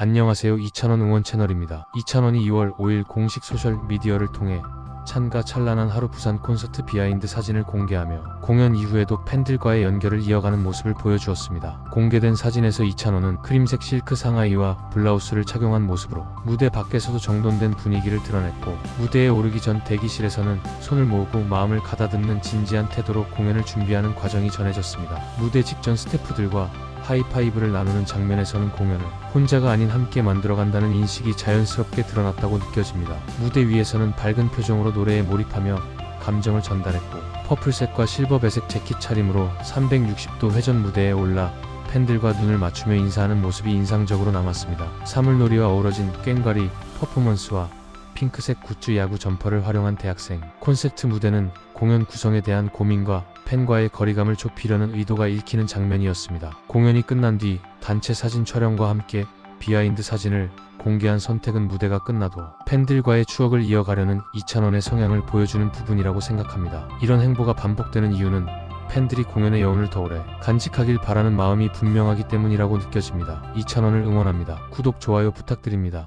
안녕하세요. 이찬원 응원 채널입니다. 이찬원이 2월 5일 공식 소셜 미디어를 통해 찬가 찬란한 하루 부산 콘서트 비하인드 사진을 공개하며 공연 이후에도 팬들과의 연결을 이어가는 모습을 보여주었습니다. 공개된 사진에서 이찬원은 크림색 실크 상하이와 블라우스를 착용한 모습으로 무대 밖에서도 정돈된 분위기를 드러냈고 무대에 오르기 전 대기실에서는 손을 모으고 마음을 가다듬는 진지한 태도로 공연을 준비하는 과정이 전해졌습니다. 무대 직전 스태프들과 하이파이브를 나누는 장면에서는 공연을 혼자가 아닌 함께 만들어간다는 인식이 자연스럽게 드러났다고 느껴집니다. 무대 위에서는 밝은 표정으로 노래에 몰입하며 감정을 전달했고 퍼플색과 실버 배색 재킷 차림으로 360도 회전 무대에 올라 팬들과 눈을 맞추며 인사하는 모습이 인상적으로 남았습니다. 사물놀이와 어우러진 꽹과리 퍼포먼스와 핑크색 굿즈 야구 점퍼를 활용한 대학생 콘셉트 무대는 공연 구성에 대한 고민과 팬과의 거리감을 좁히려는 의도가 읽히는 장면이었습니다. 공연이 끝난 뒤 단체 사진 촬영과 함께 비하인드 사진을 공개한 선택은 무대가 끝나도 팬들과의 추억을 이어가려는 이찬원의 성향을 보여주는 부분이라고 생각합니다. 이런 행보가 반복되는 이유는 팬들이 공연의 여운을 더 오래 간직하길 바라는 마음이 분명하기 때문이라고 느껴집니다. 이찬원을 응원합니다. 구독, 좋아요 부탁드립니다.